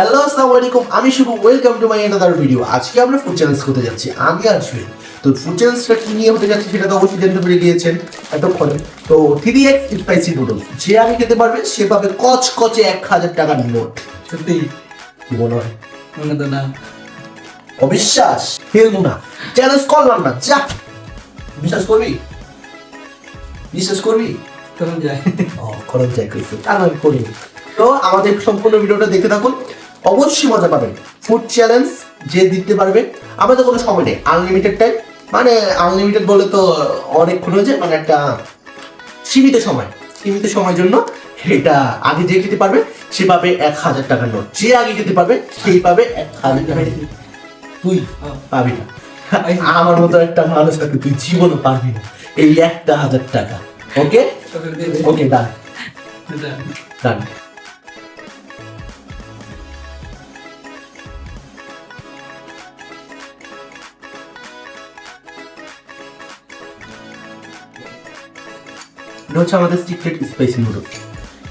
Hello আসসালামু আলাইকুম। আমি Shubho welcome to my another video আজকে আমরা ফুড চ্যালেঞ্জ করতে যাচ্ছি। আমি আর তো ফুড চ্যালেঞ্জটা কি নিয়ে হতে যাচ্ছে সেটা তো অবশ্যই জানতে পেরে গিয়েছেন এতক্ষণে। তো থ্রি এক্স স্পাইসি নুডলস যে আগে খেতে পারবে সে পাবে কচ কচে এক হাজার টাকার নোট। সত্যি? কি মনে হয়? মনে তো না। অবিশ্বাস? ফেলব না চ্যালেঞ্জ করলাম না। যা। বিশ্বাস করবি? বিশ্বাস করবি? তখন যায়। ও, খরচ যায় কইছে আমি করি। তো আমাদের সম্পূর্ণ ভিডিওটা দেখতে থাকুন। অবশ্যই মজা পাবেন। ফুড চ্যালেঞ্জ যে দিতে পারবে। আমাদের কোনো সময় নেই। আনলিমিটেড টাইম মানে আনলিমিটেড বলে তো অনেকক্ষণ হয়ে যায়। মানে একটা সীমিত সময়। সীমিত সময়ের জন্য এটা আগে যে খেতে পারবে সে পাবে এক হাজার টাকার নোট। যে আগে খেতে পারবে সেই পাবে এক হাজার টাকা তুই পাবি না। আমার মতো একটা মানুষ থাকবে তুই জীবনও পারবি না। এই একটা হাজার টাকা। ওকে ওকে ডান ডান এটা হচ্ছে আমাদের সিক্রেট স্পাইসি নুডল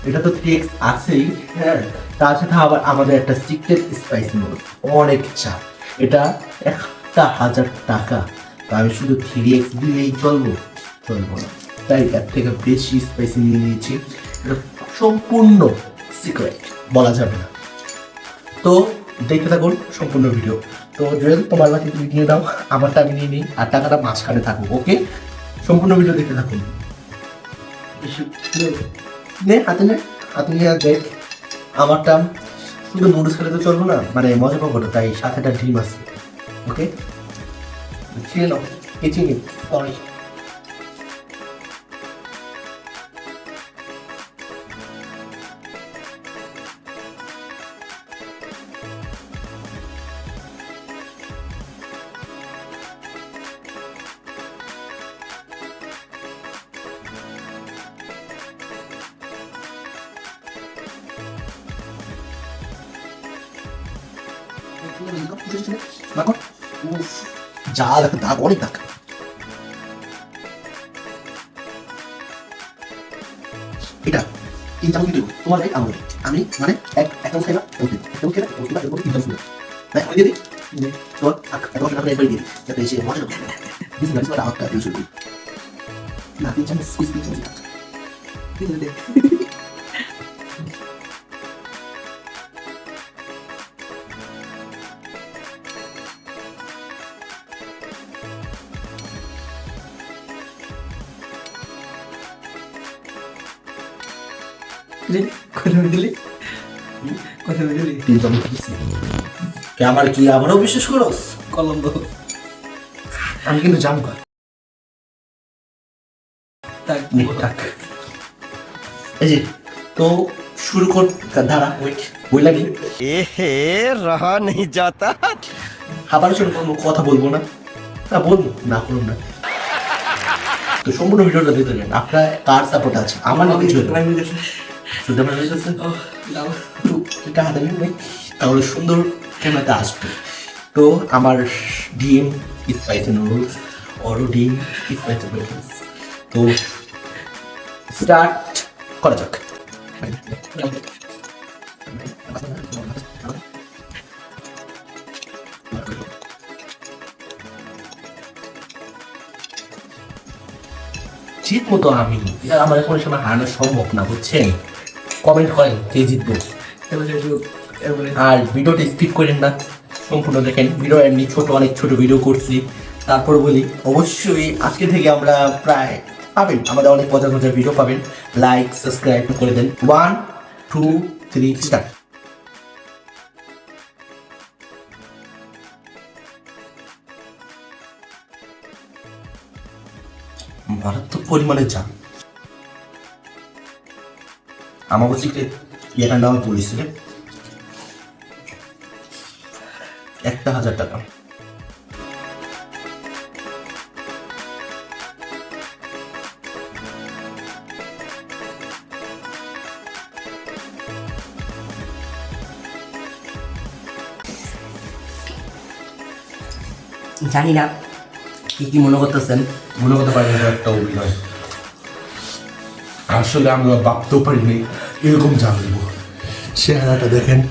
এটা তো থ্রি আছেই হ্যাঁ তার সাথে আবার আমাদের একটা সিক্রেট স্পাইসি নুডল অনেক চা। এটা একটা হাজার টাকা। তো আমি শুধু থ্রি এক্স দিলেই চলবো চলবো না। তাই এর থেকে বেশি স্পাইসি নিয়ে নিয়েছি। এটা সম্পূর্ণ সিক্রেট বলা যাবে না। তো দেখতে থাকুন সম্পূর্ণ ভিডিও তো জুয়েল তোমার বাকি তুমি নিয়ে দাও। আমারটা আমি নিয়ে নিই, আর টাকাটা মাঝখানে থাকুক ওকে সম্পূর্ণ ভিডিও দেখতে থাকুন। নে, হাতে নে। হাতে নিয়ে দেখ, আমারটা শুধু খেলে তো চলবো না মানে মজা পাবো না, তাই সাথে একটা ডিম আছে। ওকে ছিল কেচি সরি যা দাগ অনেক দাগ এটা তিন চামচ দিব তোমার ভাই আমার আমি মানে এক এক চামচ খাইবা ওকে এক চামচ খাইবা ওকে বা এরকম তিন চামচ খাইবা তাই আমি তোর থাক এক চামচ একবার দিয়ে দিই যাতে এসে মজা হবে দিস দিস না আটটা দিয়ে শুরু না তিন চামচ তিন চামচ রে কোথায় কে আমার কি বিশ্বাস করস? কলম্ব। আমি কিন্তু জাম কর। এই যে তো শুরু কর। ধারা ওয়েট ওই লাগে। এ হে রহা নেই যাতা আবার শুরু করব কথা বলব না। না বলব না করুন না। তো সম্পূর্ণ ভিডিওটা দিতে আপনার কার সাপোর্ট আছে? আমার নাম দাও। একটু এটা হাতে তাহলে সুন্দর ক্যামেরাতে আসবে। তো আমার ডিম স্পাইসি নুডলস অরো ডিম স্পাইসি নুডলস তো স্টার্ট করা যাক। ঠিক মতো আমি আমার কোনো সময় হারানো সম্ভব না বুঝছেন? কমেন্ট করেন কে জিতবে। এরপরে আর ভিডিওটা স্কিপ করেন না সম্পূর্ণ দেখেন। ভিডিও এমনি ছোট অনেক ছোট ভিডিও করছি। তারপর বলি অবশ্যই আজকে থেকে আমরা প্রায় পাবেন। আমাদের অনেক মজার মজার ভিডিও পাবেন। লাইক সাবস্ক্রাইব করে দেন। ওয়ান টু থ্রি স্টার্ট মারাত্মক পরিমাণে চাপ আমার বলছিকে এটা নাম বলেছিল। একটা হাজার টাকা। জানি না কি কি মনে করতেছেন? মনে করতে পারি একটা অভিনয়। আসলে আমরা ভাবতেও পারিনি এরকম জানব। চেহারাটা দেখেন।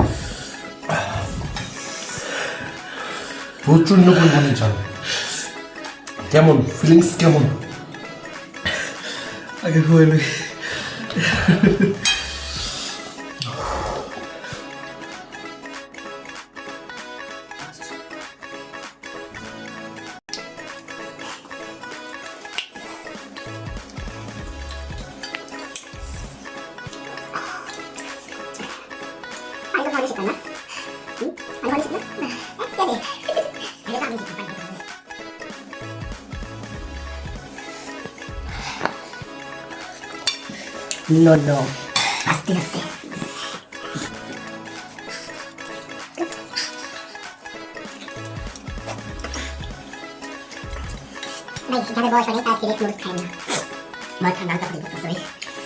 প্রচণ্ড পরিমাণে জান। কেমন? ফিলিংস কেমন? আগে হইলে かな。うんあれはね、やで。あれが見て乾杯。No, no. Hazte, hazte. भाई ज्यादा बहुत होने का सीरियस मूड खाएंगे मत ठंडा का कोई कुछ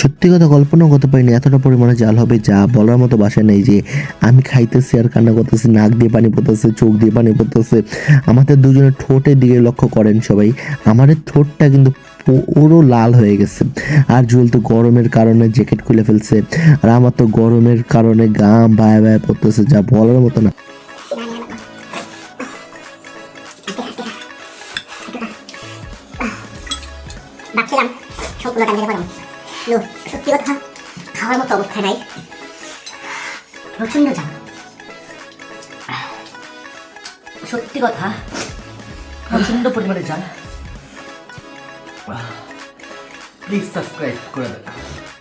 সত্যি কথা কল্পনা করতে পারিনি, এতটা পরিমাণে জাল হবে, যা বলার মতো বাসায় নেই যে আমি খাইতেছি আর কান্না করতেছি, নাক দিয়ে পানি পড়তেছে, চোখ দিয়ে পানি পড়তেছে। আমাদের দুজনের ঠোঁটের দিকে লক্ষ্য করেন সবাই আমাদের ঠোঁটটা কিন্তু পুরো লাল হয়ে গেছে। আর জুয়েল তো গরমের কারণে জ্যাকেট খুলে ফেলছে, আর আমার তো গরমের কারণে গাম বায়া বায়া পড়তেছে, যা বলার মতো না। অবস্থায় নাই প্রচণ্ড ঝাল সত্যি কথা প্রচণ্ড পরিমাণে জাল প্লিজ সাবস্ক্রাইব করে দেন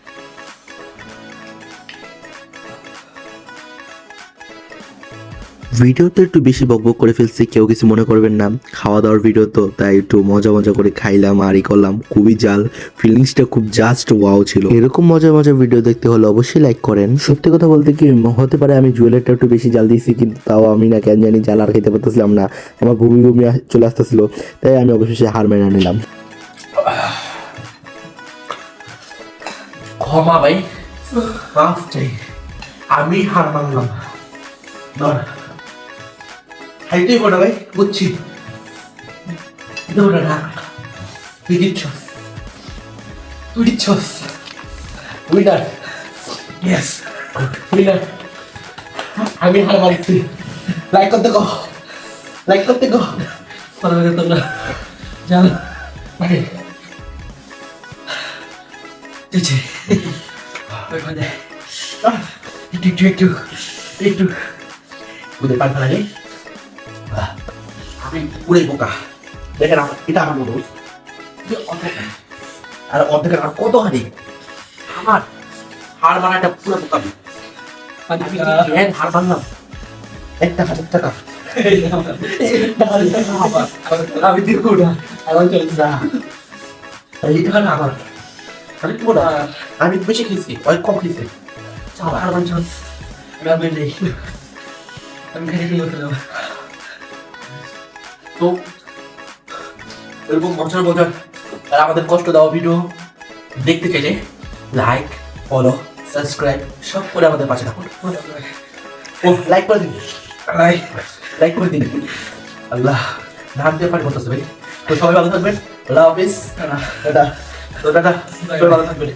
ভিডিওতে একটু বেশি বক বকবক করে ফেলছি, কেউ কিছু মনে করবেন না। খাওয়া দাওয়ার ভিডিও তো, তাই একটু মজা মজা করে খাইলাম আর ই করলাম, খুবই জাল। ফিলিংসটা খুব জাস্ট ওয়াও ছিল। এরকম মজা মজা ভিডিও দেখতে হলে অবশ্যই লাইক করেন। সত্যি কথা বলতে কি, হতে পারে আমি জুয়েলারটা একটু বেশি জাল দিয়েছি, কিন্তু তাও আমি না কেন জানি জাল আর খেতে পারতেছিলাম না। আমার ভূমি ভূমি চলে আসতেছিল, তাই আমি অবশেষে হার মেনে নিলাম। ক্ষমা ভাই। আমি হার মানলাম খাইতেই বড় ভাই বুঝছি। দৌড়া না তুই দিচ্ছস তুই দিচ্ছস উইনার। Yes winner. আমি হার মানছি লাইক করতে কো। লাইক করতে কো। পারবে তোমরা জাল ভাই দিচ্ছি একটু একটু একটু একটু। বুঝতে পারবে আহ, আমি পুরাই বোকা দেখেন এটা আমার নুডলস আর অর্ধেকের আর কত হারি আমার হার একটা পুরো বোকা হার মানলাম এক টাকা এক টাকা আমি দিব না আমার চলছে না এইটা না আমার। আমি দিব না আমি বেশি খেয়েছি অনেক কম খেয়েছি। চালা আমি আর নেই। আমি খেলাম তো এরকম মজার মজার আর আমাদের কষ্ট দেওয়া ভিডিও দেখতে চাইলে লাইক ফলো সাবস্ক্রাইব সব করে আমাদের পাশে থাকুন। ও লাইক করে দিন। লাইক লাইক করে দিন। আল্লাহ, ধান দিয়ে পানি করতেছে ভাই। তো সবাই ভালো থাকবেন। আল্লাহ হাফিজ। তো টাটা। সবাই ভালো থাকবেন।